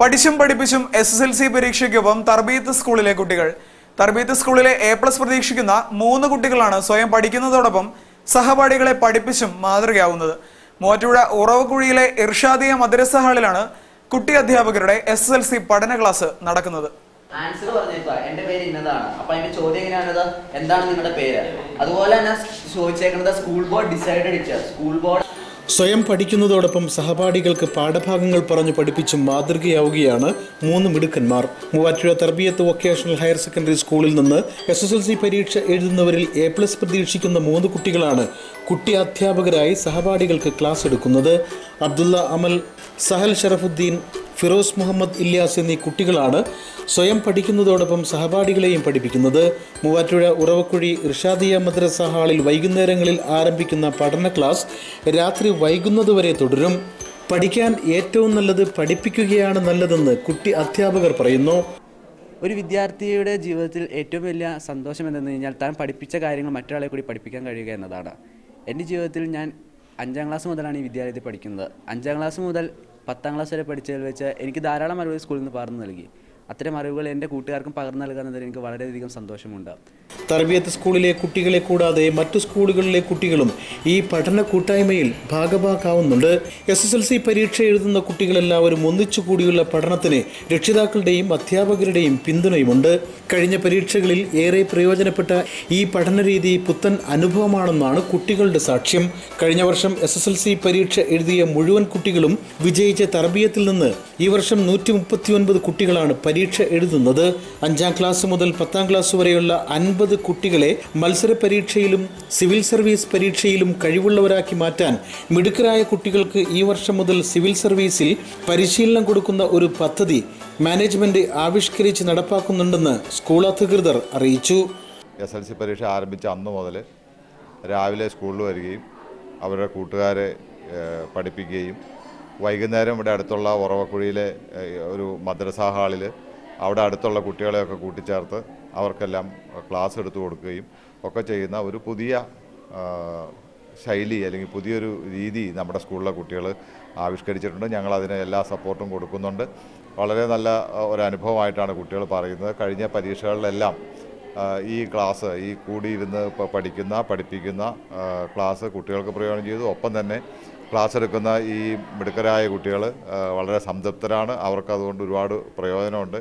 പഠിച്ചും പഠിപ്പിച്ചും S S L C പരീക്ഷയ്ക്കൊപ്പം തർബീത്ത് സ്കൂളിലെ കുട്ടികൾ. തർബീത്ത് സ്കൂളിലെ എ പ്ലസ് പ്രതീക്ഷിക്കുന്ന മൂന്ന് കുട്ടികളാണ് സ്വയം പഠിക്കുന്നതോടൊപ്പം സഹപാഠികളെ പഠിപ്പിച്ചും മാതൃകയാവുന്നത്. മൂവറ്റുപുഴ ഉറവക്കുഴിയിലെ ഇർഷാദിയ മദ്രസ ഹാളിലാണ് കുട്ടി അധ്യാപകരുടെ എസ് എസ് എൽ സി പഠന ക്ലാസ് നടക്കുന്നത്. ആൻസർ പറഞ്ഞേക്കുക എന്റെ പേര് ഇന്നതാണ്. അപ്പൊ അതിന്റെ ചോദ്യം എങ്ങനെയാണത്? എന്താണ് നിങ്ങളുടെ പേര്? അതുപോലെ തന്നെ ചോദിച്ചേക്കുന്നത് school board decided it school board സ്വയം പഠിക്കുന്നതോടൊപ്പം സഹപാഠികൾക്ക് പാഠഭാഗങ്ങൾ പറഞ്ഞു പഠിപ്പിച്ചും മാതൃകയാവുകയാണ് മൂന്ന് മിടുക്കന്മാർ. Muvattupuzha Tarbiyath vocational higher secondary സ്കൂളിൽ നിന്ന് എസ് എസ് എൽ സി പരീക്ഷ എഴുതുന്നവരിൽ എ പ്ലസ് പ്രതീക്ഷിക്കുന്ന മൂന്ന് കുട്ടികളാണ് കുട്ടി അധ്യാപകരായി സഹപാഠികൾക്ക് ക്ലാസ് എടുക്കുന്നത്. അബ്ദുള്ള അമൽ സഹൽ ഷറഫുദ്ദീൻ ഫിറോസ് മുഹമ്മദ് ഇല്യാസ് എന്നീ കുട്ടികളാണ് സ്വയം പഠിക്കുന്നതോടൊപ്പം സഹപാഠികളെയും പഠിപ്പിക്കുന്നത്. മൂവാറ്റുപുഴ ഉറവക്കുഴി ഇർഷാദിയ മദ്രസ ഹാളിൽ വൈകുന്നേരങ്ങളിൽ ആരംഭിക്കുന്ന പഠന ക്ലാസ് രാത്രി വൈകുന്നതുവരെ തുടരും. പഠിക്കാൻ ഏറ്റവും നല്ലത് പഠിപ്പിക്കുകയാണ് നല്ലതെന്ന് കുട്ടി അധ്യാപകർ പറയുന്നു. ഒരു വിദ്യാർത്ഥിയുടെ ജീവിതത്തിൽ ഏറ്റവും വലിയ സന്തോഷം എന്തെന്ന് കഴിഞ്ഞാൽ താൻ പഠിപ്പിച്ച കാര്യങ്ങൾ മറ്റൊരാളെ കൂടി പഠിപ്പിക്കാൻ കഴിയുക എന്നതാണ്. എന്റെ ജീവിതത്തിൽ ഞാൻ അഞ്ചാം ക്ലാസ് മുതലാണ് ഈ വിദ്യാലയത്തിൽ പഠിക്കുന്നത്. അഞ്ചാം ക്ലാസ് മുതൽ പത്താം ക്ലാസ് വരെ പഠിച്ചതിൽ വെച്ച് എനിക്ക് ധാരാളം അറിവ് സ്കൂളിൽ നിന്ന് പകർന്നു നൽകി. അത്തരം അറിവുകൾ എന്റെ കൂട്ടുകാർക്കും പകർന്നു നൽകുന്നതിൽ എനിക്ക് വളരെയധികം സന്തോഷമുണ്ട്. തർബിയത്ത് സ്കൂളിലെ കുട്ടികളെ കൂടാതെ മറ്റു സ്കൂളുകളിലെ കുട്ടികളും ഈ പഠന കൂട്ടായ്മയിൽ ഭാഗഭാക്കാവുന്നുണ്ട് എസ് എസ് എൽ സി പരീക്ഷ എഴുതുന്ന കുട്ടികളെല്ലാവരും ഒന്നിച്ചു കൂടിയുള്ള പഠനത്തിന് രക്ഷിതാക്കളുടെയും അധ്യാപകരുടെയും പിന്തുണയുമുണ്ട്. കഴിഞ്ഞ പരീക്ഷകളിൽ ഏറെ പ്രയോജനപ്പെട്ട ഈ പഠന രീതി പുത്തൻ അനുഭവമാണെന്നാണ് കുട്ടികളുടെ സാക്ഷ്യം. കഴിഞ്ഞ വർഷം എസ് എസ് എൽ സി പരീക്ഷ എഴുതിയ മുഴുവൻ കുട്ടികളും വിജയിച്ച തർബിയത്തിൽ നിന്ന് ഈ വർഷം നൂറ്റി കുട്ടികളാണ് പരീക്ഷ എഴുതുന്നത് അഞ്ചാം ക്ലാസ് മുതൽ പത്താം ക്ലാസ് വരെയുള്ള അൻപത് കുട്ടികളെ മത്സര പരീക്ഷയിലും സിവിൽ സർവീസ് പരീക്ഷയിലും കഴിവുള്ളവരാക്കി മാറ്റാൻ മിടുക്കരായ കുട്ടികൾക്ക് ഈ വർഷം മുതൽ സിവിൽ സർവീസിൽ പരിശീലനം കൊടുക്കുന്ന ഒരു പദ്ധതി മാനേജ്മെന്റ് ആവിഷ്കരിച്ച് നടപ്പാക്കുന്നുണ്ടെന്ന് സ്കൂൾ അധികൃതർ അറിയിച്ചു. എസ് എൽ സി പരീക്ഷ ആരംഭിച്ച അന്ന് മുതൽ രാവിലെ സ്കൂളിൽ വരികയും അവരുടെ കൂട്ടുകാരെ പഠിപ്പിക്കുകയും വൈകുന്നേരം ഇവിടെ അടുത്തുള്ള ഉറവക്കുഴിയിലെ ഒരു മദ്രസ ഹാളിൽ അവിടെ അടുത്തുള്ള കുട്ടികളെയൊക്കെ കൂട്ടിച്ചേർത്ത് അവർക്കെല്ലാം ക്ലാസ് എടുത്തു കൊടുക്കുകയും ഒക്കെ ചെയ്യുന്ന ഒരു പുതിയ ശൈലി അല്ലെങ്കിൽ പുതിയൊരു രീതി നമ്മുടെ സ്കൂളിലെ കുട്ടികൾ ആവിഷ്കരിച്ചിട്ടുണ്ട്. ഞങ്ങൾ അതിന് എല്ലാ സപ്പോർട്ടും കൊടുക്കുന്നുണ്ട്. വളരെ നല്ല ഒരനുഭവമായിട്ടാണ് കുട്ടികൾ പറയുന്നത്. കഴിഞ്ഞ പരീക്ഷകളിലെല്ലാം ഈ ക്ലാസ് ഈ കൂടിയിരുന്ന് പഠിക്കുന്ന പഠിപ്പിക്കുന്ന ക്ലാസ് കുട്ടികൾക്ക് പ്രയോജനം ചെയ്തു. ഒപ്പം തന്നെ ക്ലാസ് എടുക്കുന്ന ഈ മിടുക്കരായ കുട്ടികൾ വളരെ സംതൃപ്തരാണ്. അവർക്ക് അതുകൊണ്ട് ഒരുപാട് പ്രയോജനമുണ്ട്.